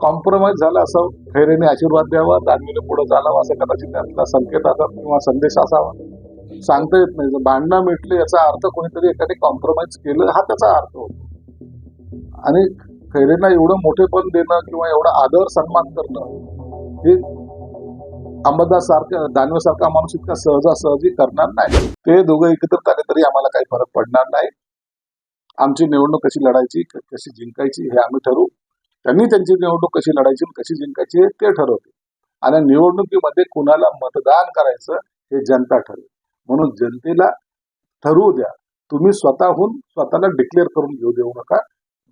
Compromise झालं असं खैरेने आशीर्वाद द्यावा दानवीने पुढे चालावा असं कदाचित त्यातला संकेत असावा किंवा संदेश असावा. सांगता येत नाही. भांडणं मिटली याचा अर्थ कोणीतरी एखादी कॉम्प्रोमाइज केलं हा त्याचा अर्थ होतो. आणि खैरेंना एवढं मोठेपण देणं किंवा एवढा आदर सन्मान करणं हे अंबादास सारखं दानवे सारखा माणूस इतका सहजासहजी करणार नाही. ते दोघं एकत्र आले तरी आम्हाला काही फरक पडणार नाही. आमची निवडणूक कशी लढायची कशी जिंकायची हे आम्ही ठरवू. त्यांनी त्यांची निवडणूक कशी लढायची कशी जिंकायची ते ठरवते. आणि निवडणुकीमध्ये कुणाला मतदान करायचं हे जनता ठरवेल म्हणून जनतेला ठरवू द्या. तुम्ही स्वतःहून स्वतःला डिक्लेअर करून घेऊ देऊ नका.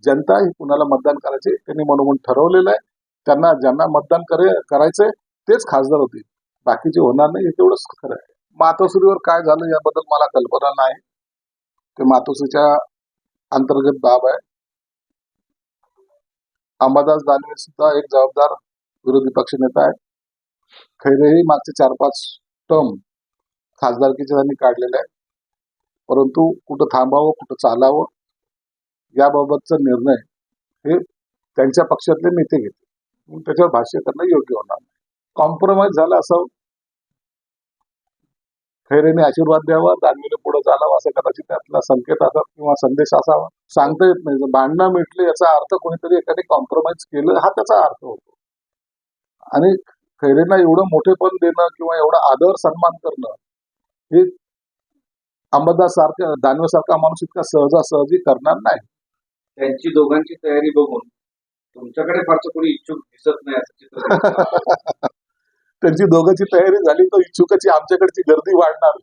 जनता ही कुणाला मतदान करायचे त्यांनी मनोमन ठरवलेलं आहे. त्यांना ज्यांना मतदान करे करायचंय तेच खासदार होतील बाकीचे होणार नाही हे तेवढंच खरं आहे. मातोश्रीवर काय झालं याबद्दल मला कल्पना नाही. ते मातोश्रीच्या अंतर्गत बाब आहे. अंबादास दानवे सुद्धा एक जबाबदार विरोधी पक्ष नेता आहे खैरेही मागचे चार पाच टर्म खासदारकीचे त्यांनी काढलेले आहे परंतु कुठं थांबावं कुठं चालावं याबाबतचा निर्णय हे त्यांच्या पक्षातले नेते घेते त्याच्यावर भाष्य करणं योग्य होणार नाही. कॉम्प्रोमाइज झालं असं खैरेने आशीर्वाद द्यावा दानवीने पुढे चालावं असं कदाचित त्यातला संकेत असावा किंवा संदेश असावा सांगता येत नाही. भांडणं मिटले याचा अर्थ कोणीतरी एखादी कॉम्प्रोमाइज केलं हा त्याचा अर्थ होतो. आणि खैरेंना एवढं मोठेपण देणं किंवा एवढा आदर सन्मान करणं हे अंबादास सारखं दानवे सारखा माणूस इतका सहजासहजी करणार नाही. त्यांची दोघांची तयारी बघून तुमच्याकडे फारसं कोणी इच्छुक दिसत नाही असं चित्र. त्यांची दोघांची तयारी झाली तर इच्छुकाची आमच्याकडची गर्दी वाढणार.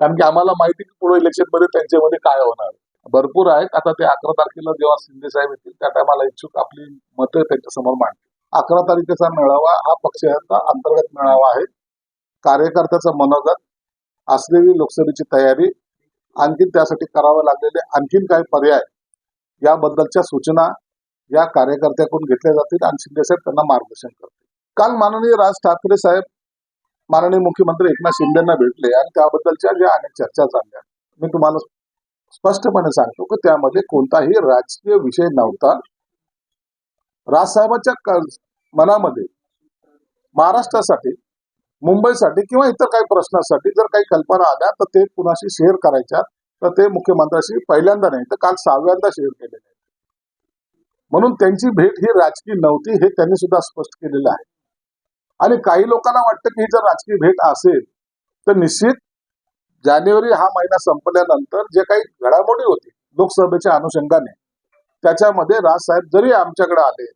कारण की आम्हाला माहिती की पुढे इलेक्शनमध्ये त्यांच्यामध्ये काय होणार. भरपूर आहेत. आता ते अकरा तारखेला जेव्हा शिंदे साहेब येतील त्या टायमाला इच्छुक आपली मतं त्यांच्यासमोर मांडतील. अकरा तारखेचा मेळावा हा पक्षाचा अंतर्गत मेळावा आहे. कार्यकर्त्याचा मनोगत असलेली लोकसभेची तयारी आणखी त्यासाठी करावे लागलेले आणखीन काही पर्याय याबद्दलच्या सूचना या कार्यकर्त्याकडून घेतल्या जातील आणि शिंदे साहेब त्यांना मार्गदर्शन करतील. काल माननीय राज ठाकरे साहेब माननीय मुख्यमंत्री एकनाथ शिंदेना भेटले आणि त्याबद्दलच्या ज्या अनेक चर्चा झाल्या मी तुम्हाला स्पष्टपणे सांगतो की त्यामध्ये कोणताही राजकीय विषय नव्हता. राजसाहेबांच्या मनामध्ये महाराष्ट्रासाठी मुंबईसाठी किंवा इतर काही प्रश्नासाठी जर काही कल्पना आल्या तर ते कुणाशी शेअर करायच्या तर ते मुख्यमंत्र्याशी पहिल्यांदा नाही तर काल सहाव्यांदा शेअर केलेले म्हणून त्यांची भेट ही राजकीय नव्हती हे त्यांनी सुद्धा स्पष्ट केलेलं आहे. आणि काही लोकांना वाटतं की ही जर राजकीय भेट असेल तर निश्चित जानेवारी हा महिना संपल्यानंतर जे काही घडामोडी होती लोकसभेच्या अनुषंगाने त्याच्यामध्ये राजसाहेब जरी आमच्याकडे आले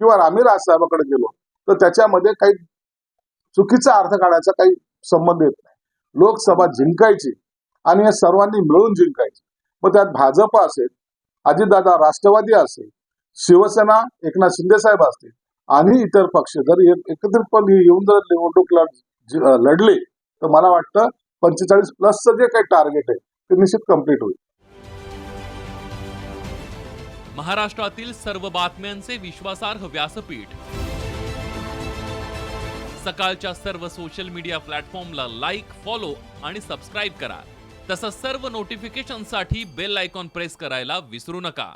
किंवा आम्ही राजसाहेबाकडे गेलो तर त्याच्यामध्ये काही चुकीचा अर्थ काढायचा काही संबंध येत नाही. लोकसभा जिंकायची आणि या सर्वांनी मिळून जिंकायची. मग त्यात भाजप असेल अजितदादा राष्ट्रवादी असेल शिवसेना एकनाथ शिंदे साहेब असतील आणि इतर पक्ष जर एक- एकत्रितपणे येऊन जर निवडणूक लढले तर मला वाटतं पंचेचाळीस प्लसचं जे काही टार्गेट आहे ते निश्चित कंप्लीट होईल. महाराष्ट्रातील सर्व बातम्यांचे विश्वासार्ह व्यासपीठ. सकाळच्या सर्व सोशल मीडिया प्लॅटफॉर्मला लाईक फॉलो आणि सबस्क्राईब करा. तसंच सर्व नोटिफिकेशनसाठी बेल आयकॉन प्रेस करायला विसरू नका.